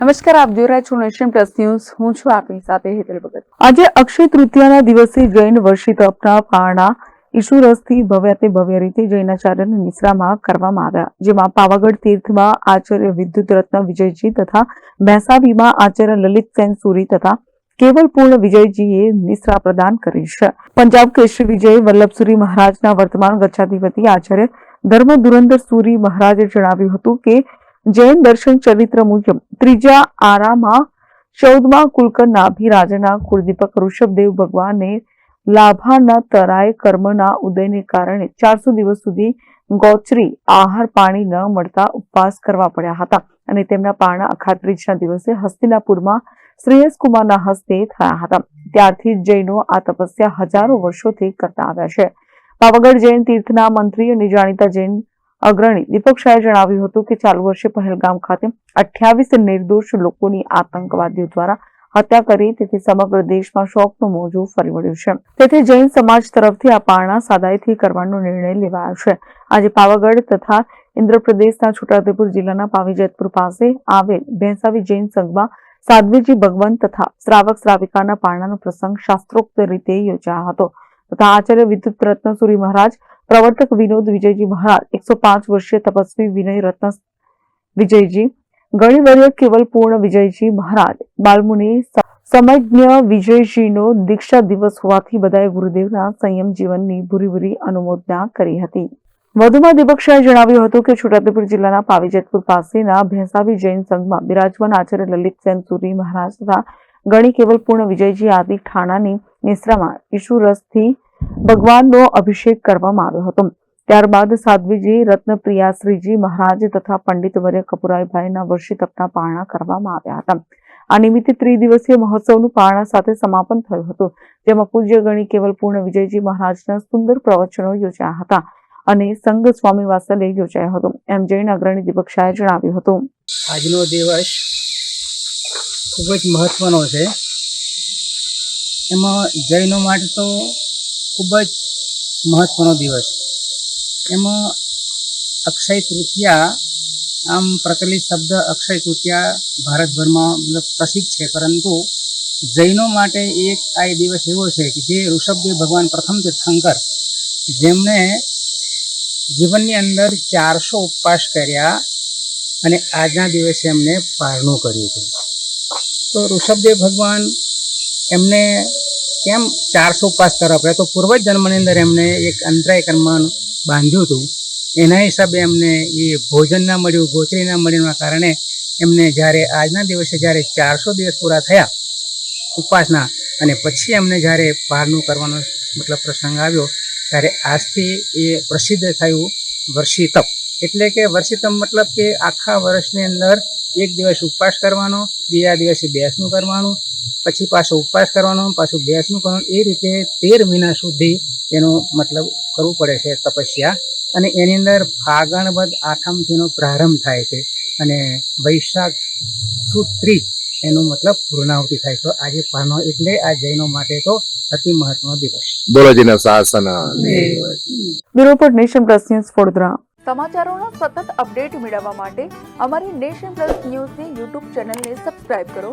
નમસ્કાર, આપ જોઈ રહ્યા છો નેશન પ્લસ ન્યૂઝ. હું છું આપની સાથે હેતલ ભગત. આજે અક્ષય તૃતીયાના દિવસે જૈન વર્ષિત અપના પારણા ઈશુરસથી ભવ્યતે ભવ્ય રીતે જૈનાચાર્યની નિશ્રામાં કરવામાં આવ્યા. જેમાં પાવાગઢ તીર્થમાં આચાર્ય વિદ્યુત રત્ન વિજયજી તથા મહેસાવીમાં આચાર્ય લલિત સેન સુરી તથા કેવલ પૂર્ણ વિજયજીએ નિશ્રા પ્રદાન કરી છે. પંજાબ કેશરી વિજય વલ્લભસુરી મહારાજના વર્તમાન ગચ્છાધિપતિ આચાર્ય ધર્મ ધુરંધર સુરી મહારાજે જણાવ્યું હતું કે જૈન દર્શન ચરિત્ર મુજબ ત્રીજા આરામાં ચૌદમા કુલકરના અભિરાજના કુળદીપક ઋષભદેવ ભગવાનને લાભાના તરાય કર્મના ઉદયને કારણે ચારસો દિવસ સુધી ગોચરી આહાર પાણી ન મળતા ઉપવાસ કરવા પડ્યા હતા અને તેમના પારણા અખાત્રીજના દિવસે હસ્તિનાપુરમાં શ્રેયસકુમારના હસ્તે થયા હતા. ત્યારથી જૈનો આ તપસ્યા હજારો વર્ષોથી કરતા આવ્યા છે. પાવાગઢ જૈન તીર્થના મંત્રી અને જાણીતા જૈન અગ્રણી દીપક શાહે જણાવ્યું હતું કે ચાલુ વર્ષે પહેલગામ ખાતે અઠ્યાવીસ નિર્દોષ લોકોની આતંકવાદીઓ દ્વારા હત્યા કરી, તેથી સમગ્ર દેશમાં શોકનું મોજું ફરી વળ્યું છે. તેથી જૈન સમાજ તરફથી આ પારણા સાદાઈથી કરવાનો નિર્ણય લેવાયો છે. આજે પાવાગઢ તથા ઇન્દ્રપ્રદેશના છોટાઉદેપુર જિલ્લાના પાવીજેતપુર પાસે આવેલ ભેંસાવી જૈન સંઘમાં સાધ્વીજી ભગવંત તથા શ્રાવક શ્રાવિકાના પારણાનો પ્રસંગ શાસ્ત્રોક્ત રીતે યોજાયો હતો. તથા આચાર્ય વિદ્યુત રત્ન સુરી મહારાજ પ્રવર્તક વિનોદ વિજયજી મહારાજ એકસો પાંચ વર્ષીય તપસ્વી વિનય રત્ન વિજયજી, ગણિવર્ય કેવલ પૂર્ણ વિજયજી મહારાજ બાલમુનિ સમજ્ઞ વિજયજીનો દીક્ષા દિવસ હોવાથી બધાએ ગુરુદેવના સંયમ જીવનની ભૂરી ભૂરી અનુમોદના કરી હતી. વધુમાં દીપક જણાવ્યું હતું કે છોટાઉદેપુર જિલ્લાના પાવીજેતપુર પાસેના ભેંસાવી જૈન સંઘમાં બિરાજમાન આચાર્ય લલિત સેન સુરી મહારાજ તથા ગણી કેવલ પૂર્ણ વિજયજી આદિ ઠાણાની નિશ્રામાં ઈશુરસથી રસથી ભગવાનનો અભિષેક કરવામાં આવ્યો હતો. ત્યારબાદ સાધ્વીજી, રત્નપ્રિયાશ્રીજી મહારાજ તથા પંડિત વર્ય કપુરાઈભાઈના વર્ષી તપના પારણા કરવામાં આવ્યા હતા. આ નિમિત્તે ત્રિદિવસીય મહોત્સવનું પારણા સાથે સમાપન થયું હતું, જેમાં પૂજ્ય ગણી કેવલ પૂર્ણ વિજયજી મહારાજના સુંદર પ્રવચનો યોજાયા હતા અને સંઘ સ્વામી વાસલે યોજાયો હતો. એમ જૈન અગ્રણી દીપક શાહે જણાવ્યું હતું. આજનો દિવસ ખૂબ જ મહત્વનો છે. એમાં જૈનો માટે તો ખૂબ જ મહત્વનો દિવસ એમાં અક્ષય તૃતીયા આમ પ્રચલિત શબ્દ અક્ષય તૃતીયા ભારતભરમાં મતલબ પ્રસિદ્ધ છે. પરંતુ જૈનો માટે એક આ દિવસ એવો છે કે જે ઋષભદેવ ભગવાન પ્રથમ તીર્થંકર, જેમણે જીવનની અંદર ચારસો ઉપવાસ કર્યા અને આજના દિવસે એમને પારણું કર્યું હતું તો ઋષભદેવ ભગવાન એમને કેમ ચારસો ઉપવાસ કરવા પડ્યા તો પૂર્વ જન્મની અંદર એમને એક અંતરાય કર્મ બાંધ્યું હતું. એના હિસાબે એમને એ ભોજન ના મળ્યું ગોચરી ના મળ્યુંના કારણે એમને જ્યારે આજના દિવસે જ્યારે ચારસો દિવસ પૂરા થયા ઉપવાસના અને પછી એમને જ્યારે પારનું કરવાનો મતલબ પ્રસંગ આવ્યો, ત્યારે આજથી એ પ્રસિદ્ધ થયું વર્ષિતપ. એટલે કે વર્ષિતમ મતલબ કે આખા વર્ષની અંદર એક દિવસ ઉપવાસ કરવાનો, બીજા દિવસે બેસનું કરવાનું પછી પાછો ઉપવાસ કરવાનો પાછું બેસનું કરવાનું એ રીતે તેર મહિના સુધી એનો મતલબ કરવું પડે છે તપસ્યા. અને એની અંદર ફાગણવદ આઠમથી એનો પ્રારંભ થાય છે અને વૈશાખ સુત્રી એનો મતલબ પૂર્ણાહુતિ થાય તો આજે પાનો એટલે આ જૈનો માટે તો અતિ મહત્વનો દિવસ બોલોજીના શાસન bureau nation plus news Vadodara. સમાચારોના સતત અપડેટ મેળવવા માટે અમારી નેશન પ્લસ ન્યૂઝની યુટ્યુબ ચેનલને સબસ્ક્રાઇબ કરો.